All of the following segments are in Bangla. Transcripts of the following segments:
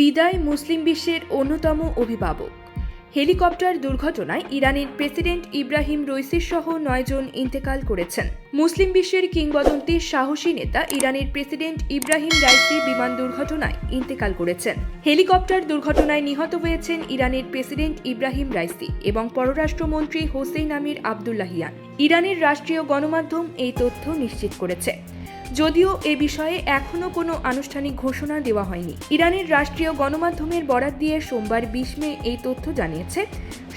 বিদায় মুসলিম বিশ্বের অন্যতম অভিভাবক। হেলিকপ্টার দুর্ঘটনায় ইরানের প্রেসিডেন্ট ইব্রাহিম রইসির সহ নয়জন ইন্তেকাল করেছেন। মুসলিম বিশ্বের কিংবদন্তি সাহসী নেতা ইরানের প্রেসিডেন্ট ইব্রাহিম রাইসি বিমান দুর্ঘটনায় ইন্তেকাল করেছেন। হেলিকপ্টার দুর্ঘটনায় নিহত হয়েছেন ইরানের প্রেসিডেন্ট ইব্রাহিম রাইসি এবং পররাষ্ট্রমন্ত্রী হোসেইন আমির আবদুল্লাহিয়ান ইরানের রাষ্ট্রীয় গণমাধ্যম এই তথ্য নিশ্চিত করেছে। যদিও এ বিষয়ে এখনও কোনো আনুষ্ঠানিক ঘোষণা দেওয়া হয়নি। ইরানের রাষ্ট্রীয় গণমাধ্যমের বরাত দিয়ে সোমবার বিশ মে এই তথ্য জানিয়েছে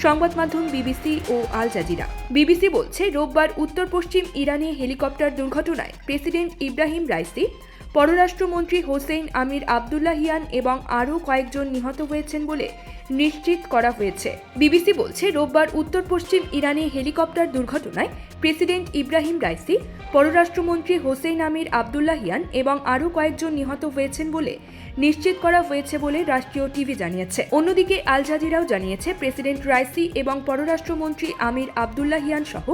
সংবাদ মাধ্যম বিবিসি ও আল জাজিরা। বিবিসি বলছে, রোববার উত্তর পশ্চিম ইরানে হেলিকপ্টার দুর্ঘটনায় প্রেসিডেন্ট ইব্রাহিম রাইসি পররাষ্ট্রমন্ত্রী হোসেইন আমির আবদুল্লাহিয়ান এবং আরও কয়েকজন নিহত হয়েছেন বলে নিশ্চিত করা হয়েছে। বিবিসি বলছে, রোববার উত্তর পশ্চিম ইরানে হেলিকপ্টার দুর্ঘটনায় প্রেসিডেন্ট ইব্রাহিম রাইসি, পররাষ্ট্রমন্ত্রী হোসেইন আমির আবদুল্লাহিয়ান এবং আরও কয়েকজন নিহত হয়েছেন বলে নিশ্চিত করা হয়েছে বলে রাষ্ট্রীয় টিভি জানিয়েছে। অন্যদিকে আল জাজিরাও জানিয়েছে, প্রেসিডেন্ট রাইসি এবং পররাষ্ট্রমন্ত্রী আমির আবদুল্লাহিয়ান সহ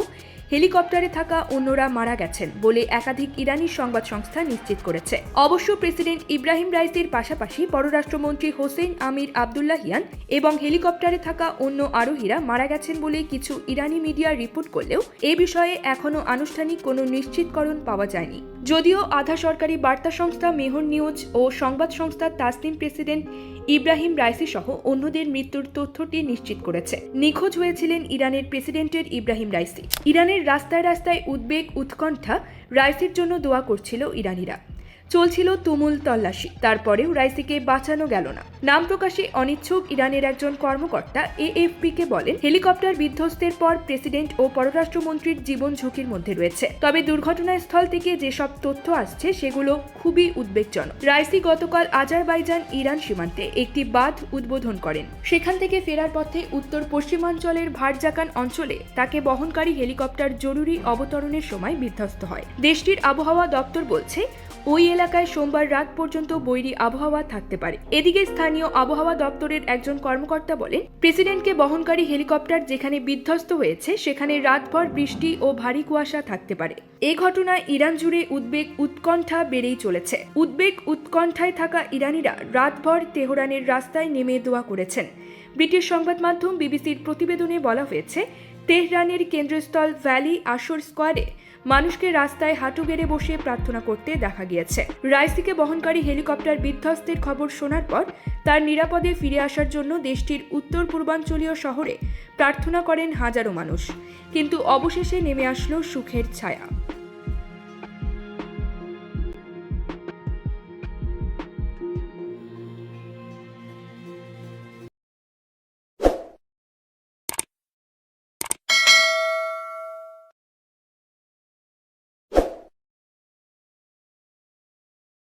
হেলিকপ্টারে থাকা অন্যরা মারা গেছেন বলে একাধিক ইরানি সংবাদ সংস্থা নিশ্চিত করেছে। অবশ্য প্রেসিডেন্ট ইব্রাহিম রাইসির পাশাপাশি পররাষ্ট্রমন্ত্রী হোসেন আমির আবদুল্লাহিয়ান এবং হেলিকপ্টারে থাকা অন্য আরোহীরা মারা গেছেন বলে কিছু ইরানি মিডিয়া রিপোর্ট করলেও এ বিষয়ে এখনও আনুষ্ঠানিক কোনো নিশ্চিতকরণ পাওয়া যায়নি। যদিও আধা সরকারি বার্তা সংস্থা মেহর নিউজ ও সংবাদ সংস্থা তাসনিম প্রেসিডেন্ট ইব্রাহিম রাইসি সহ অন্যদের মৃত্যুর তথ্যটি নিশ্চিত করেছে। নিখোঁজ হয়েছিলেন ইরানের প্রেসিডেন্টের ইব্রাহিম রাইসি। ইরানের রাস্তায় রাস্তায় উদ্বেগ উৎকণ্ঠা রাইসির জন্য দোয়া করছিল ইরানিরা। চলছিল তুমুল তল্লাশি। তারপরেও রাইসিকে বাঁচানো গেল না। নাম প্রকাশে অনিচ্ছুক ইরানের একজন কর্মকর্তা এএফপিকে বলেন, হেলিকপ্টার বিধ্বস্তের পর প্রেসিডেন্ট ও পররাষ্ট্রমন্ত্রীর জীবন ঝুঁকির মধ্যে রয়েছে। তবে দুর্ঘটনাস্থল থেকে যেসব তথ্য আসছে, সেগুলো খুবই উদ্বেগজনক। রাইসি গতকাল আজারবাইজান ইরান সীমান্তে একটি বাঁধ উদ্বোধন করেন। সেখান থেকে ফেরার পথে উত্তর পশ্চিমাঞ্চলের ভারজাকান অঞ্চলে তাকে বহনকারী হেলিকপ্টার জরুরি অবতরণের সময় বিধ্বস্ত হয়। দেশটির আবহাওয়া দপ্তর বলছে ওই এলাকায় সোমবার রাত পর্যন্ত বৈরী আবহাওয়া থাকতে পারে। এদিকে স্থানীয় আবহাওয়া দপ্তরের একজন কর্মকর্তা বলেন, প্রেসিডেন্টকে বহনকারী হেলিকপ্টার যেখানে বিধ্বস্ত হয়েছে, সেখানে রাতভর বৃষ্টি ও ভারী কুয়াশা থাকতে পারে। এ ঘটনায় ইরান জুড়ে উদ্বেগ উৎকণ্ঠা বেড়েই চলেছে। উদ্বেগ উৎকণ্ঠায় থাকা ইরানিরা রাতভর তেহরানের রাস্তায় নেমে দোয়া করেছেন। ব্রিটিশ সংবাদ মাধ্যম বিবিসির প্রতিবেদনে বলা হয়েছে তেহরানের কেন্দ্রস্থল ভ্যালি আসর স্কোয়ারে মানুষকে রাস্তায় হাঁটু গেড়ে বসে প্রার্থনা করতে দেখা গিয়েছে। রাইসিকে বহনকারী হেলিকপ্টার বিধ্বস্তের খবর শোনার পর তার নিরাপদে ফিরে আসার জন্য দেশটির উত্তর পূর্বাঞ্চলীয় শহরে প্রার্থনা করেন হাজারো মানুষ। কিন্তু অবশেষে নেমে আসলো সুখের ছায়া।